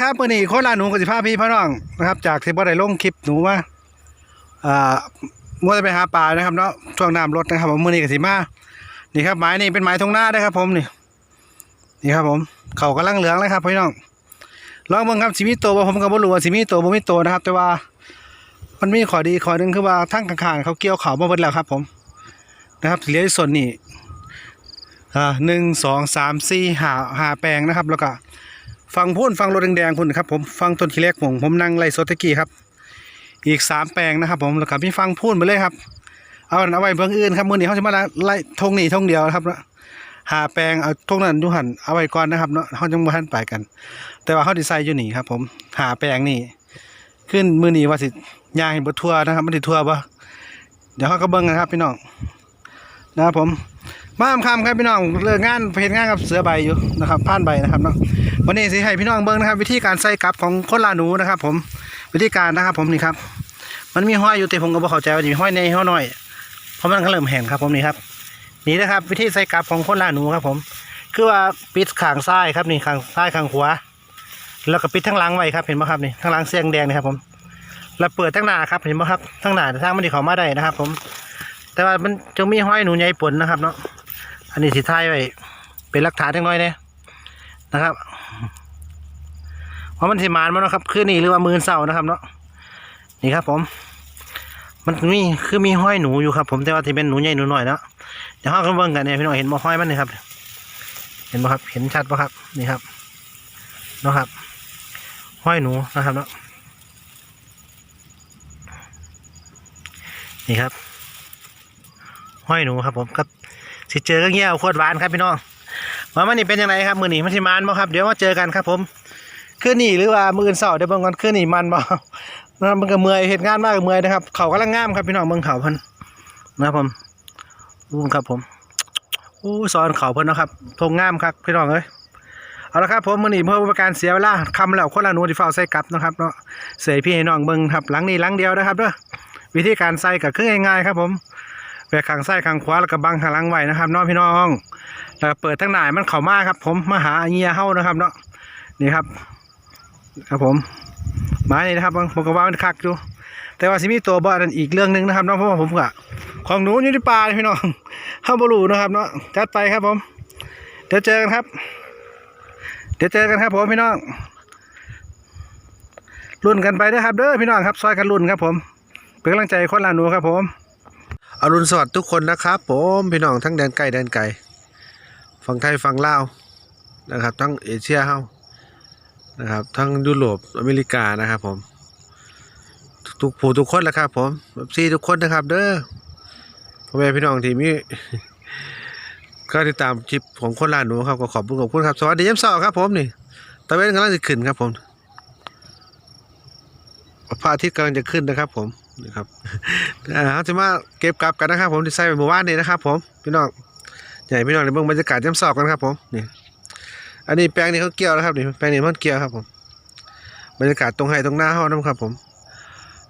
ครับมื่อนี้โคราชหนูกับสิภาพี่พ่อน้องนะครับ จากที่บ่ได้ลงคลิปหนูมาอ่ามัวจะไปหาปลานะครับเนาะช่วงน้ำลดนะครับผมมื่อนี้กับสิมานี่ครับไม้นี่เป็นไม้ทงหน้าได้ครับ ผมนี่นี่ครับ ผมเขากำลังเหลืองเลยครับพี่น้องลองเบิ่งครับสิมีโตผมก็บ่รู้ว่าสิมีโตบ่มีโตนะครับ แต่ว่า มันมีข้อดีข้อหนึงคือว่าทั้งข้างๆเขาเกี่ยวเขามาเบิดแล้วครับ ผม นะครับเหลือส่วนนี้อ่าหนึ่งสองสามสี่ห้าห้าแปลงนะครับ แล้วก็ ฟังพูนฟังรถแดงๆพุ่นครับผมฟังต้นขี้เล็กผมผมนั่งไล่สดตะกี้ครับอีกสามแปลงนะครับผมแล้วก็มีฟังพูนไปเลยครับ เอาเอาไว้เบื้องอื่นครับมือนี้เขาจะมาไล่ทงนี้ทงเดียวนะครับเนาะหาแปลงเอาทงนั้นยุหันเอาไว้ก่อนนะครับเนาะเขาจังบ่ทันไปกัน แต่ว่าเขาดีไซน์อยู่นี่ครับ ผมหาแปลงนี่ขึ้นมือนี้ว่าสิยางให้บ่ทั่วนะครับมันสิทั่วบ่เดี๋ยวเขาก็เบิ่งกันครับพี่น้องนะครับผมมาคำคำครับพี่น้องเลิกงานเพจงานกับเสือใบอยู่นะครับผ่านใบนะครับเนาะ วันนี้สิให้พี่น้องเบิ้งนะครับ วิธีการใส่กลับของคนลาหนูนะครับ ผมวิธีการนะครับ ผมนี่ครับ มันมีห้อยอยู่แต่ผมก็บ่เข้าใจว่ามีห้อยในห้อยน้อยเพราะมันก็เริ่มแห้งครับ ผมนี่ครับ นี่นะครับ วิธีใส่กลับของคนลาหนูครับ ผม คือว่าปิดขางซ้ายครับนี่ขางซ้ายขางขวาแล้วก็ปิดทั้งหลังไว้ครับเห็นไหมครับนี่ทั้งหลังเสียงแดงนะครับ ผมแล้วเปิดทั้งหน้าครับเห็นไหมครับทั้งหน้าทั้งมันที่เขามาได้นะครับ ผม แต่ว่ามันจะมีห้อยหนูใหญ่ปนนะครับเนาะอันนี้สิท้ายไว้เป็นหลักฐานจังน้อยเนี่ยนะครับ เพราะมันสิมานมันเนาะครับคือนี่หรือว่ามือเสานะครับเนาะนี่ครับผม มันมีคือมีห้อยหนูอยู่ครับ ผมแต่ว่าที่เป็นหนูใหญ่หนูหน้อยเนาะเดี๋ยวเราก็เบิ่งกันเนี่ยพี่น้องเห็นบ่ห้อยมันนี่ครับ เห็นบ่ครับ เห็นชัดป่ครับนี่ครับเนาะครับห้อยหนูนะครับเนาะนี่ครับห้อยหนูครับผมครับสิเจอก็เงี้ยโคตรหวานครับพี่น้องว่ามันนี่เป็นยังไงครับมือหนีมันสิมานบ่ครับ เดี๋ยวมาเจอกันครับผม คือหนีหรือว่ามืออื่นเสาเดี๋ยวเบิ่งก่อนคือหนีมันบ่นะครับมันก็เมื่อยเหตุงานมากก็เมื่อยนะครับ เขากำลังงามครับพี่น้องเมืองเขาเพิ่นนะครับผมดูครับผมอู้ซอนเขาเพิ่นนะครับทงงามครับพี่น้องเอ้ยเอาละครับผมมื้อนี้เพื่อประการเสียเวลาคำแล้วคนละนูที่เฝ้าใส่กลับนะครับเนาะเสียพี่ให้น้องเบิ่งครับหลังนี้หลังเดียวนะครับเด้อวิธีการใส่ก็คือง่ายๆครับผมแหวกข้างซ้ข้างขวาแล้วก็บังข้างหลังไว้นะครับเนาะพี่น้องแล้วก็เปิดทั้งหน้าให้มันเข้ามาครับ ผมมาหาเงียเฮ้านะครับเนาะนี่ครับ ครับผมไม้นี่นะครับผมก็ว่ามันคักอยู่แต่ว่าสิมีตัวบ่อนั่นอีกเรื่องหนึ่งนะครับเนาะเพราะว่าผมก็ของหนูอยู่ในป่าพี่น้องเข้าบรูนะครับเนาะจัดไปครับผม เดี๋ยวเจอกันครับ เดี๋ยวเจอกันครับผมพี่น้องรุ่นกันไปเด้ครับเด้อพี่น้องครับซอยกันรุ่นครับผมเป็นกำลังใจคนลาหนูครับผมอรุณสวัสดิ์ทุกคนนะครับผมพี่น้องทั้งแดนไกลแดนไกลฝั่งไทยฝั่งลาวนะครับทั้งเอเชียเฮา นะครับ ทั้งยุโรปอเมริกานะครับผม ทุกผู้ทุกคนแหละครับผมซีทุกคนนะครับ เด้อพ่อแม่พี่น้องที่มีก็ติดตามคลิปของคนล่าหนูครับก็ขอบคุณขอบคุณครับ สวัสดีย้ำเสาครับผมนี่ตะเวนกำลังจะขึ้นครับผมพระอาทิตย์กำลังจะขึ้นนะครับผมนี่ครับอ่าเราจะมาเก็บกลับกันนะครับ ผมที่ใส่ไปหมู่บ้านนี่นะครับ ผมพี่น้องใหญ่พี่น้องในเบื้องบรรยากาศย้ำเสากันครับผมนี่ อันนี้แปลงนี้เขาเกี่ยวแล้วครับนี่แปลงนี้มันเกี่ยวครับผมบรรยากาศตรงไห้ตรงหน้าห้องนะครับ ผม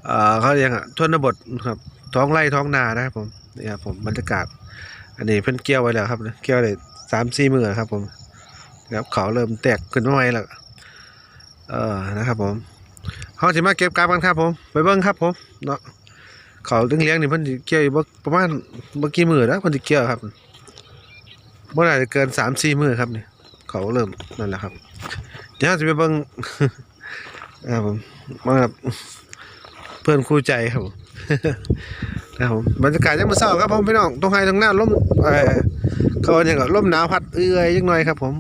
เอ่อเขาเรียกอะทวนบทครับท้องไร่ท้องนานะครับผมนี่ครับผมบรรยากาศ อันนี้เพิ่นเกี่ยวไว้แล้วครับเกี่ยวเลยสามสี่มือครับ ผมครับเขาเริ่มแตกขึ้นมาใหม่แล้วเออนะครับ ผมเขาจะมาเก็บกาบกันครับ ผม ไปเบิ้งครับ ผมเนาะเขาเลี้ยงเลี้ยงนี่เพิ่นเกี่ยวอยู่ประมาณเมื่อกี้มือนะเพิ่นจะเกี่ยวครับเมื่อไหร่จะเกินสามสี่มือครับเนี่ย เขาเริ่มนั่นแหละครับ เดี๋ยวจะไปเบิ่งครับผมมากับเพื่อนคู่ใจครับผมนะครับผมบรรยากาศยังมาเศร้าครับผมพี่น้องตรงไฮตรงหน้าลมเออเขาเนี่ยก็ลมหนาวพัดเอื้อยยังหน่อยครับ ผม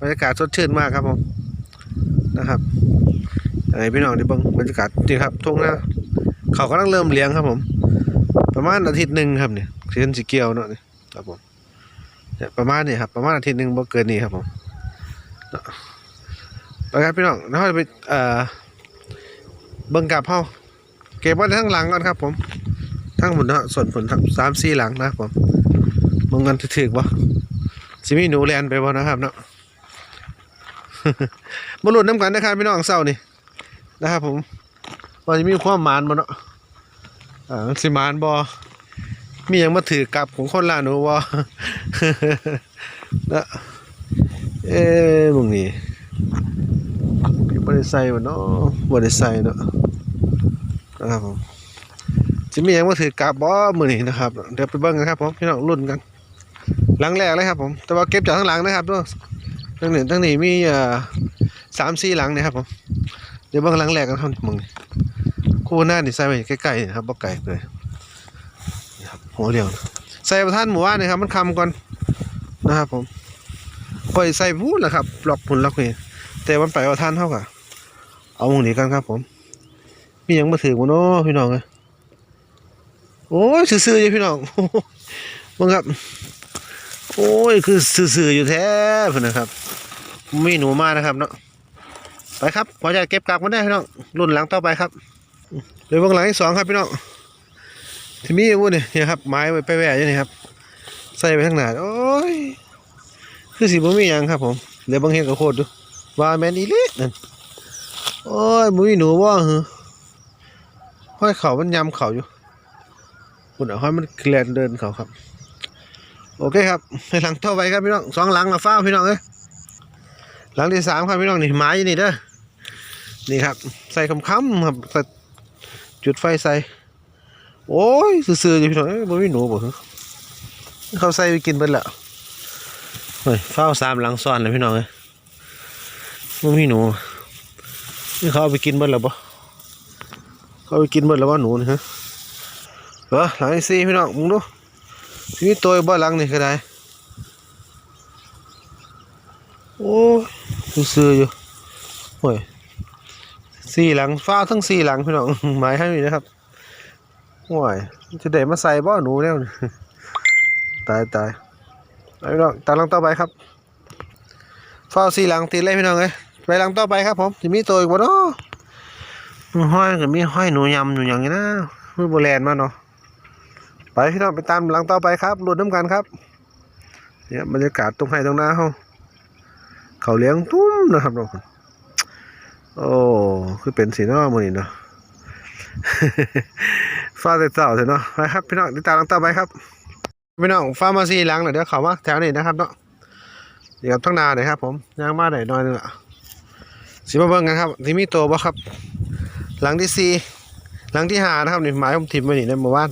บรรยากาศสดชื่นมากครับผมนะครับยังไงพี่น้องที่เบิ่งบรรยากาศนี่ครับทุ่งหน้าเขากำลังเริ่มเลี้ยงครับผม ประมาณอาทิตย์หนึ่งครับเนี่ยเช่นสีเกียวเนาะนี่ครับผม เนี่ยประมาณนี้ครับประมาณอาทิตย์หนึ่งบ่เกินนี้ครับผมไปครับพี่น้องแล้วเราจะไปเอ่อเบิ่งกับเฮาเก็บไว้ทั้งหลังก่อนครับผมทั้งหมดนะส่วนผลทั้งสามสี่หลังนะครับผมเบิ่งกันถึกบ่สิมีหนูแลนไปบ่นะครับเนาะมาลุ้นน้ำกันนะครับพี่น้องเศร้านี่นะครับผมว่าจะมีความหมานบ่เนาะอ่าสิมานบ่ มีหยังมาถือกลับของคนลาหนูวะนะเอ้มึงนี่บ่ได้ใส่บ่เนาะบ่ได้ใส่เนาะนะครับผมจะมีหยังมาถือกลับบ่มือนี้นะครับ เดี๋ยวไปเบิ่งกันครับผมพี่น้องลุ้นกัน หลังแรกเลยครับผม แต่ว่าเก็บจากข้างหลังนะครับด้วยทั้งหนี้ทั้งนี้มีอ่อสามสี่หลังนะครับผมเดี๋ยวเบิ่งหลังแรกกันครับมึงคู่หน้านี่ใส่ไว้ใกล้ๆนะครับบ่ไกลเลย หัวเดียว ใส่ประท่านหมู่บ้านนี่ครับ มันคำก่อนนะครับผมปล่อยใส่พูดแหละครับล็อกพุ่นล็อกนี่แต่มันไปประท่านเท่ากับเอามึงนี้กันครับ ผมมียังมาถือบ่เนาะพี่น้องเอ้ยโอ้ยซื่อๆอยู่พี่น้องมึงครับ โอ้ยคือสื่อๆอยู่แท้พุ่นนะครับมีหนูมานะครับเนาะไปครับพอจะเก็บกากมันได้พี่น้องรุ่นหลังต่อไปครับเดี๋ยวเบื้องหลังที่สองครับพี่น้อง ที่มีวุ้นนี่เนี่ยครับไม้ไปแหวะอยู่นี่ครับ ใส่ไปข้งหนาโอ้ยคือสีบ่มีหยังครับ ผมเดี๋ยวบางเห็นก็โคตรดูว่าแมนอีหลินั่นโอ้ยบ่มีหนูว่าเหรอห้อยเข่ามันยำเข่าอยู่คุณเอาห้อยมันแกลนเดินเขาครับ โอเคครับไปหลังต่อไปครับพี่น้องสองหลังละฟ้าพี่น้องเอ้ยหลังที่สามครับพี่น้องนี่ไม้ยู่นี่เด้อนี่ครับ ใส่คำคำๆครับจุดไฟใส่ โอ้ยซื่อๆอยู่พี่น้องเอ้ยบ่มีหนูบ่ฮึเขาใส่ไปกินเบิดละเฮ้ยฟ้าวสามหลังซ้อนเลยพี่น้องเอ้ยบ่มีหนูนี่เขาเอาไปกินเบิดแล้วบ่เขาเอาไปกินเบิดแล้วว่าหนูนี่ฮะเหรอหลังสี่พี่น้องมึงดูทีนี้ตัวบ้านหลังนี่ก็ได้โอ้ยซื้อๆอยู่โอ้ยสี่หลังฟ้าทั้งสี่หลังพี่น้องหมายให้นี่นะครับ โอ้ยจะได้มาใส่บ่หนูแล้วนี่ตายตายเอาพี่น้องตามลังต่อไปครับฟ้าสี่หลังติดเลยพี่น้องเอ้ยไปหลังต่อไปครับผมจะมีตัวอีกบ่เนาะห้อยก็มีห้อยหนูยำอยู่อย่างนี้นะมือโบแลนมาเนาะไปพี่น้องไปตามหลังต่อไปครับรุดน้ำกันครับเนี่ยบรรยากาศตรงไห้ตรงหน้าเขาเขาเลี้ยงตุ้มนะครับน้องโอ้คือเป็นสีน้อมือนี่เนาะ ฟ้าเต่าเถอะเนาะไปครับพี่น้องติดตามหลังต่อไปครับพี่น้องฟ้ามาซีหลังหน่อยเดี๋ยวเขามาแถวนี้นะครับเนาะเดี๋ยวทั้งนาเลยครับ ผมย่างมาได้หน่อยนึงอะสิมาเบิ่งกันครับที่มีตัวบ่ครับ หลังที่สี่หลังที่ห้านะครับนี่หมายผมทิมไว้นี่ในหมู่บ้าน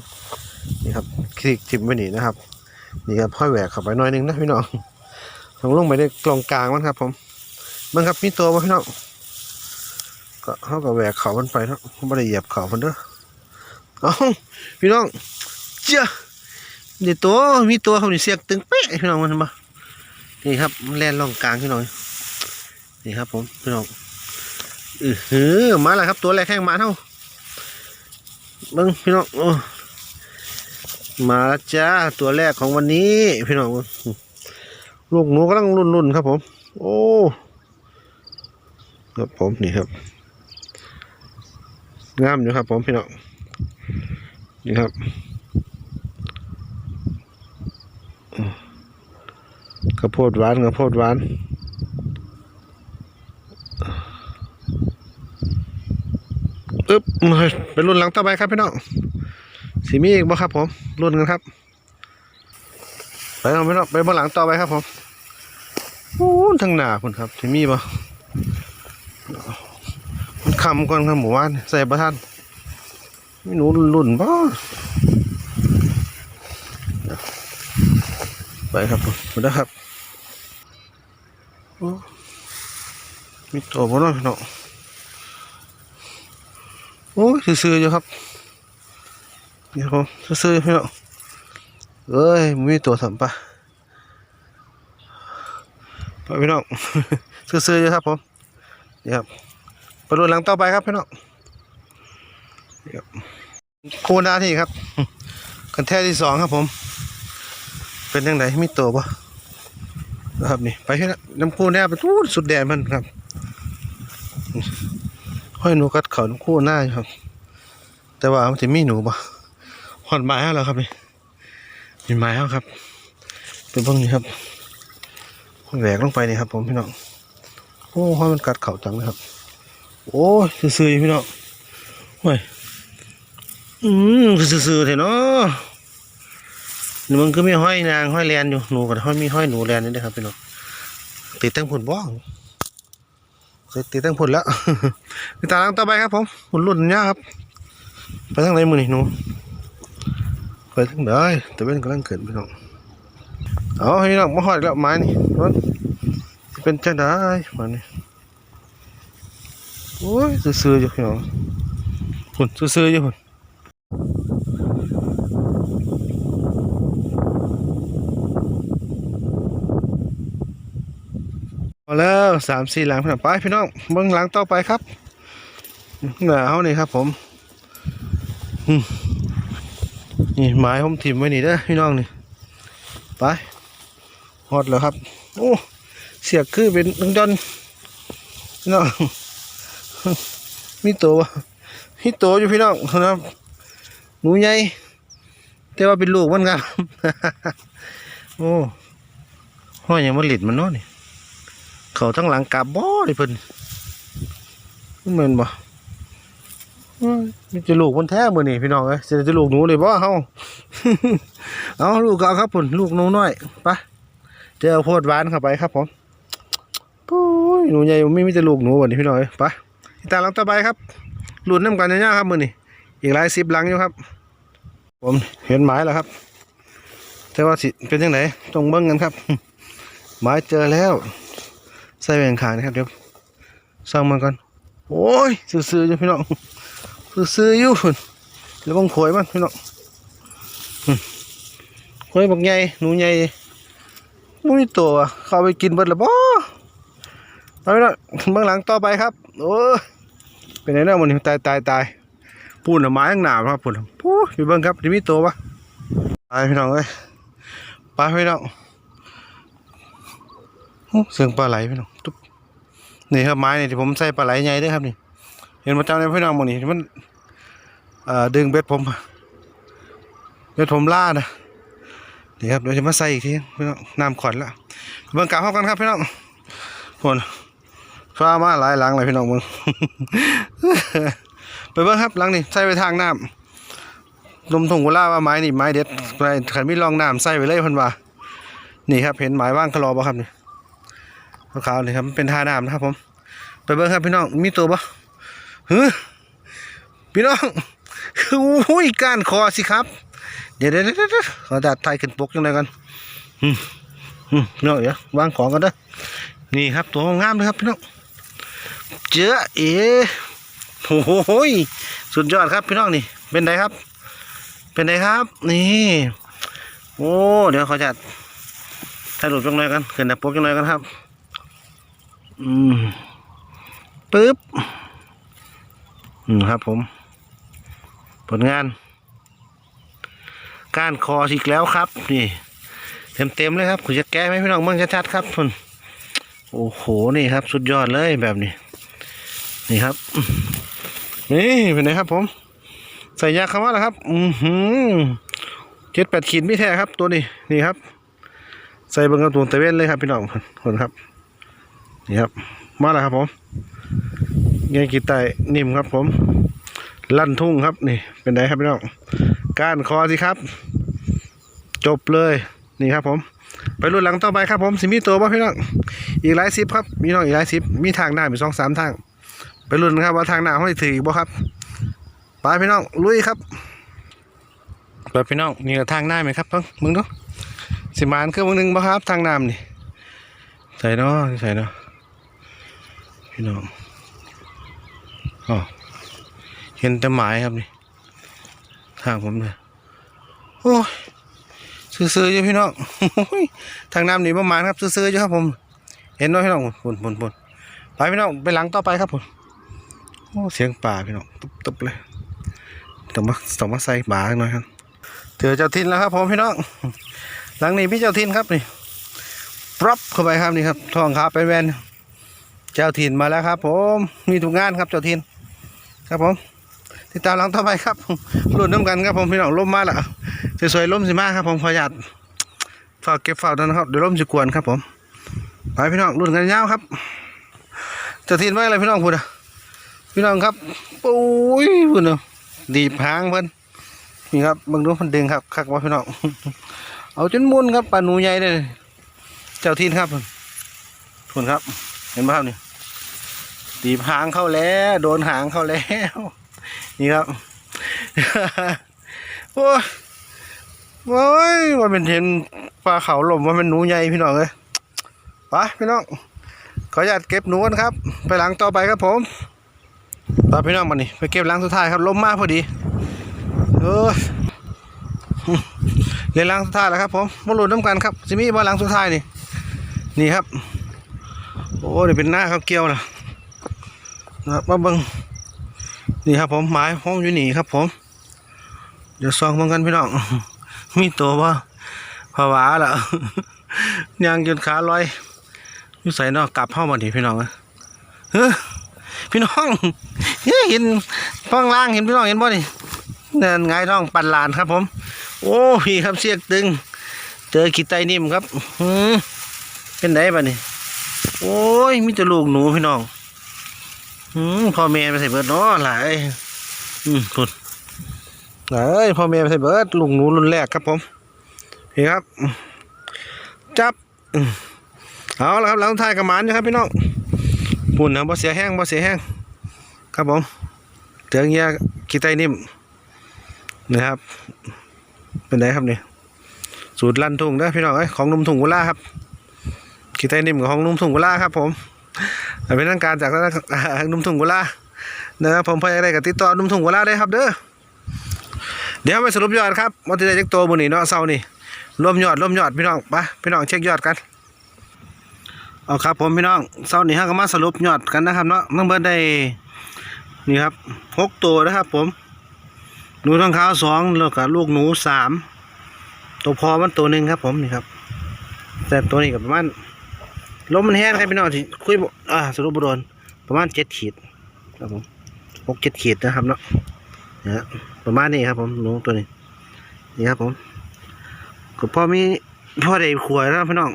นี่ครับคลิกทิมไว้นี่นะครับ นี่ครับค่อยแหวกเข้าไปหน่อยนึงนะพี่น้องลงลงไปในกลองกลางมันครับ ผมมันครับมีตัวบ่พี่น้องก็เขาก็แหวกเขามันไปเนาะไม่ได้เหยียบเขามันเด้อ เอาพี่น้องเจ้านี่ตัวมีตัวเขานี่เสียกตึงเป๊ะพี่น้องมันเห็นปะนี่ครับแล่นล่องกลางพี่น้องนี่ครับ ผมพี่น้องอือหือมาแล้วครับ ตัวแรกแข้งมาเท่าเบิ้งพี่น้องโอ้มาแล้วจ้าตัวแรกของวันนี้ พี่น้องลูกหนูกำลังรุ่นๆครับผม โอ้ครับผมนี่ครับงามอยู่ครับผมพี่น้อง นี่ครับข้าโพดหวานข้าโพดหวานอึ๊บไปรุ่นหลังต่อไปครับพี่น้องสีมีอีกบ่ครับ ผมรุ่นกันครับไปเอาไปเนาะไปบนหลังต่อไปครับผมโอ้ทางหน้าคุณครับสีมีบ่มันคำก่อนครับหมู่บ้านใส่ประทัน ไม่หนูรุ่นบ่ไปครับมาได้ครับมีตัวบ่เนาะพี่น้องโอ้ยซื่อๆอยู่ครับนี่ครับซื้อๆพี่น้องเอ้ยมีตัวสัมปะไปพี่น้องซื้อๆอยู่ครับผมนี่ครับไปรุ่นหลังต่อไปครับพี่น้อง คู่หน้าที่ครับกันแท้ที่สองครับผม เป็นยังไงมีตัวปะนะครับนี่ไปพี่นะน้ำคู่แน่ไปทูดสุดแดนมันครับห้อยหนูกัดเขาน้ำคู่หน้าครับ แต่ว่ามันจะมีหนูปะหอดไม้แล้วครับนี่มีไม้แล้วครับ เป็นพวกนี้ครับแหวกลงไปนี่ครับ ผมพี่น้องโอ้ห้อยมันกัดเข่าจังเลยครับ โอ้ยซื่อๆพี่น้องโอ้ย อืมซื่อๆเถอะเนาะมันก็มีห้อยนางห้อยแลนอยู่หนูกับห้อยมีห้อยหนูแลนนี่ด้วยครับพี่น้องติดตั้งผลบ้องเสร็จตีตั้งผลแล้วไปตาลังต่อไปครับผมหุ่นรุ่นเนี้ยครับ ไปทางไหนมือนี่หนูไปทางไหนแต่เป็นกำลังเกิดพี่น้องเอาให้พี่น้องมาหอดแล้วไม้นี่รถเป็นจังได้มานี่โอ้ยซื่อๆอยู่พี่น้องหุ่นซื่อๆอยู่หุ่ มาแล้วสามสี่หลังพี่น้องไปพี่น้องเบิ่งหลังต่อไปครับหนาวนี่ครับ ผมนี่ไม้ผมถิ่มไว้นี่เด้อพี่น้องนี่ไปฮอดแล้วครับโอ้เสียกคือเป็นดงดอนพี่น้องมีตัวมีตัวอยู่พี่น้องนะครับหนูใหญ่แต่ว่าเป็นลูกมันครับโอ้ห้อยยังมันหลิดมันเนาะนี่ เขาทั้งหลังกาบบ่เลยเพิ่นมันเหมือนบ่จะลูกมันแท้มือนี่พี่น้องเอ้ยจะจะลูกหนูเลยบ่เฮาเอาลูกก็เอาครับผมลูกหนูน้อยไปเจอโพดหวานเข้าไปครับผมปุ้ยหนูใหญ่ไม่มีแต่ลูกหนูวันนี้พี่น้องเอ้ยไปติดตามหลังต่อไปครับหลุ้นน้ำกันเนี่ยครับมือนี่อีกหลายสิบหลังอยู่ครับ ผมเห็นหมายแล้วครับ แต่ว่าสิเป็นยังไงต้องเบิ่งกันครับ หมายเจอแล้ว ใส่แหวนขางนะครับเดี๋ยวสร้างมันก่อนโอ้ยซื่อๆอยู่พี่น้องซื้อๆอยู่พุ่นแล้วบังขวยมันพี่น้องพุ่นขยบักใหญ่หนูใหญ่มุ้ยตัวอะเข้าไปกินเบิดและบ่เอาไปเนาะเบื้องหลังต่อไปครับโอ้ยเป็นไงเนาะมันนี่ตายตายตายปูนไม้ข้างหนาครับปูนปูไปเบิ่งครับจะมีตัวปะตายพี่น้องเอ้ยปพี่น้อง เสียงปลาไหลพี่น้องตุ๊บนี่ครับไม้นี่ที่ผมใส่ปลาไหลใหญ่ด้วยครับนี่ เห็นประจำในพี่น้องหมดนี่มันเอ่อดึงเบ็ดผมเบ็ดผมล่านะนี่ครับเดี๋ยวจะมาใส่อีกทีพี่น้องน้ำขวัญละเบิ่งกลับเข้ากันครับพี่น้องคนฟ้ามาหลายหลังเลยพี่น้องมึงไปเบิ่งครับหลังนี่ใส่ไปทางน้ำลมทงกุล่าว่าไม้นี่ไม้เด็ดไปขันไม่ลองน้ำใส่ไปเลยพันว่านี่ครับเห็นหมายว่างคลอบ่ครับนี่ ขาวๆนี่ครับเป็นท่าน้ำนะครับ ผม ไปเบิ่งครับพี่น้องมีตัวบ่เฮ้ยพี่น้องคืออุ้ยกานคอสิครับเดี๋ยวเดี๋ยวเดี๋ยวเดี๋ยวขอดัดไทยขึ้นปกยังไงกันอืมอืมพี่น้องเดี๋ยววางของกันเด้อนี่ครับ ตัวงามเลยครับพี่น้องเจอเอ๋โอ้โหยสุดยอดครับพี่น้องนี่เป็นไงครับ เป็นไงครับ นี่โอ้เดี๋ยวเขาจะถ่ายรูปจังเลยกันขึ้นดับปกจังเลยกันครับ อืมปึ๊บอืมครับผม ผลงาน ก้านคออีกแล้วครับ นี่ เต็มเต็มเลยครับคุณจะแก้ไหมพี่น้องเมืองชัดๆครับคุณโอ้โหนี่ครับ สุดยอดเลยแบบนี้ นี่ครับนี่เป็นไงครับ ผม ใส่ยาคำว่าแล้วครับ อือหือเจ็ดแปดขีดไม่แท้ครับ ตัวนี้นี่ครับ ใส่เบังกระตุนตะเวนเลยครับพี่น้องคนครับ นี่ครับ มาแล้วครับผมยายกีไตนิ่มครับผม ลั่นทุ่งครับนี่ เป็นไงครับพี่น้องก้านคอสิครับ จบเลยนี่ครับผม ไปรุ่นหลังต่อไปครับผมสิมีตัวป่ะพี่น้องอีกหลายสิบครับมีน้องอีกหลายสิบมีทางหน้ามีสองสามทาง ไปรุ่นครับว่าทางหน้าเขาจะถืออีกบ่ครับไปพี่น้องลุยครับไปพี่น้องนี่ก็ทางหน้าไหมครับเพิ่งมึงเนาะสิมานเครื่อมึงหนึ่งบ่ครับทางน้ำนี่ใส่เนาะใส่เนาะ พี่น้องอ๋อเห็นแต่หมายครับนี่ทางผมเลยโอ้ยซื้อๆอยู่พี่น้องทางน้ำหนีประมาณครับซื้อๆอยู่ครับผม เห็นน้อยพี่น้องปุ่นปุ่นปุ่นไปพี่น้องไปหลังต่อไปครับผมโอ้เสียงป่าพี่น้องตุบตุบเลยต้องมาต้องมาใส่บาหน่อยครับเจอเจ้าทินแล้วครับผมพี่น้องหลังนี้พี่เจ้าทินครับนี่ปรับเข้าไปครับนี่ครับทองขาเป็นแวน เจ้าถิ่นมาแล้วครับ ผมมีทุกงานครับเจ้าถิ่นครับผมติดตามหลังต่อไปครับรุ่นน้ำกันครับผมพี่น้องล่มมาแล้วสวยๆล่มสิมาครับผมขออนุญาตฝากเก็บฝากนะครับเดี๋ยวล่มจะกวนครับ ผมไปพี่น้องรุ่นกันยาวครับเจ้าถิ่นไว้อะไรพี่น้องพูดอะพี่น้องครับปุ้ยพูดเนาะดีพางเพิ่นนี่ครับบางดูมันดึงครับคักว่าพี่น้องเอาจนมุนครับปลาหนูใหญ่เลยเจ้าถิ่นครับพุ่นครับ เห็นไหมครับนี่ ตีบหางเข้าแล้วโดนหางเข้าแล้ว นี่ครับโอ้ยโอ้ยว่าเป็นเห็นปลาเขาหล่มว่าเป็นหนูใหญ่พี่น้องเลยไปพี่น้องขออนุญาตเก็บหนูกันครับ ไปหลังต่อไปครับผมไปพี่น้องมานี่ไปเก็บหลังสุดท้ายครับลมมากพอดีเออเรียนหลังสุดท้ายแล้วครับผมมาลุ้นน้ำกันครับจิมี่มาหลังสุดท้ายนี่นี่ครับ โอ้นี่เป็นหน้าเขาเกี่ยวนะ นะครับมาเบิงนี่ครับ ผมไม้ห้องอยู่นี่ครับ ผม เดี๋ยวซองเบิ่งกันพี่น้อง มีตัวว่าผวาละยางจนขาลอยอยู่ใส่นอกกลับเข้ามาดิพี่น้องเฮ้พี่น้องเห็นท้องล่างเห็นพี่น้องเห็นบ่นี่นั่นไงท้องปันลานครับ ผม โอ้พี่ครับเสียกตึง เจอขีดไตนิ่มครับเป็นไงบ้านี่โอ้ยมีแต่ลูกหนูพี่น้อง อืมพ่อแม่ไปใส่เบิดเนาะหลายอืมคุณหลายพ่อแม่ไปใส่เบิดลูกหนูรุ่นแรกครับผมนี่ครับ จับเอาละครับหลังท้ายกระหมานนะครับพี่น้องปุ่นนะบ่เสียแห้งบ่เสียแห้งครับผมเตืองเงียขี้ไตนิ่มนะครับ เป็นไงครับนี่สูตรลั่นทุ่งนะพี่น้องเอ้ของนุ่มทุ่งกุลาครับขี้ไตนิ่มกับของนุ่มทุ่งกุลาครับผม เป็นทางการจากทางหนุ่มทุ่งกุลานะครับผมพยายามได้กับติดต่อหนุ่มทุ่งกุลาได้ครับเด้อเดี๋ยวไปสรุปยอดครับว่าจะได้จักโตวมื้อนี้เนาะเช้านี่รวมยอดรวมยอดพี่น้องไปพี่น้องเช็คยอดกันเอาครับผมพี่น้องเช้านี้ฮะก็มาสรุปยอดกันนะครับเนาะน้องเบิร์ดได้นี่ครับหกตัวนะครับ ผมหนูทองขาวสองแล้วก็ลูกหนูสามตัวพอมันตัวหนึ่งครับผมนี่ครับแต่ตัวนี้กับประมาณ ลมมันแห้งครับพี่น้องที่คุยบอ่าสรุปบโดนประมาณเจ็ดขีดครับผมหกเจ็ดขีดนะครับเนาะนะประมาณนี้ครับ ผมหนูตัวนี้นี่ครับผมก็พอมีพ่อได้ขวดแล้วพี่น้อง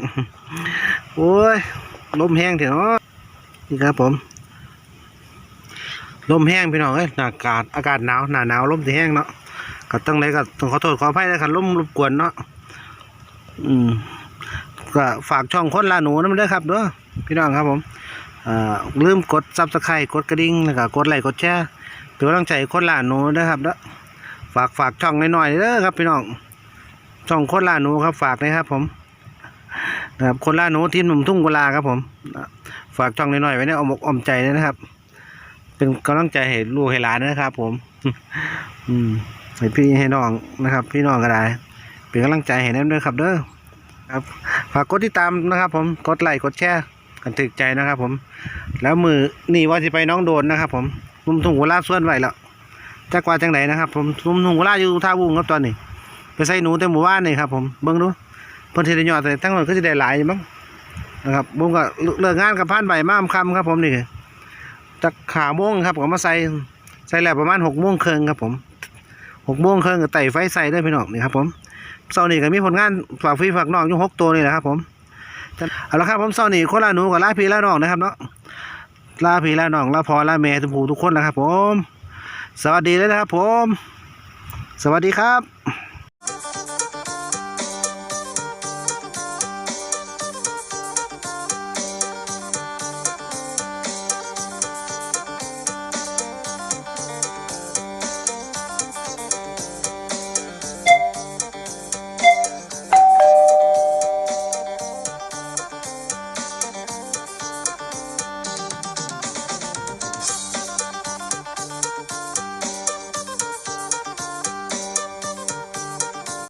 โอ้ยลมแห้งเถอะเนาะนี่ครับผมลมแห้งพี่น้องเอ้ยอากาศอากาศหนาวหนาหนาวลมจะแห้งเนาะก็ตั้งเลยก็ต้องขอโทษขออภัยนะครับลมรบกวนเนาะอืม ก็ฝากช่องคนลาหนูนั่นด้วยครับเด้อพี่น้องครับผมลืมกดซับสไครต์กดกระดิ่งแล้วก็กดไลค์กดแชร์เป็นกำลังใจให้คนลาหนูด้วยครับเด้อฝากฝากช่องหน่อยๆเด้อครับพี่น้องช่องคนล่าหนูครับ ฝากนะครับผมนะครับคนล่าหนูทีมหนุ่มทุ่งกุลาครับผม ฝากช่องน้อยๆไว้ในอ้อมอกอมใจนะครับ เป็นกำลังใจให้ลูกให้หลานนะครับ ผม อืมให้พี่ให้น้องนะครับ พี่น้องก็ได้เป็นกำลังใจให้นั่นด้วยครับ เด้อครับ ฝากกดติดตามนะครับผมกดไลค์กดแชร์กันถึกใจนะครับผม แล้วมือนี่ว่าจะไปน้องโดนนะครับผมนุ่มทุ่งกุลาส่วนไหวแล้วจักว่าจังไหนนะครับผมนุ่มทุ่งกุลาอยู่ท่าวุ้งครับตอนนี้ ไปใส่หนูแต่หมู่บ้านนี่ครับผมเบิ่งดูเพิ่นสิได้ยอดแต่ทั้งหมดก็สิได้หลายมั้งนะครับผมก็เลิกงานกับพานใบมามคำครับผมนี่จักขาโมงครับก็มาใส่ใส่แล้วประมาณหกโมงเครึ่งครับผมหกโมงเครึ่งก็ไต่ไฟใส่ได้พี่น้องนี่ครับผม เสาร์นี้ก็มีผลงานฝากพี่ฝากน้องอยู่หกตัวนี่แหละครับ ผมเอาละครับผมเสาร์นี้คนละหนูกับลาพี่ลาน้องนะครับเนาะลาพี่ลาน้องลาพอลาแม่ทุกผู้ทุกคนนะครับ ผม สวัสดีเลยนะครับ ผม สวัสดีครับ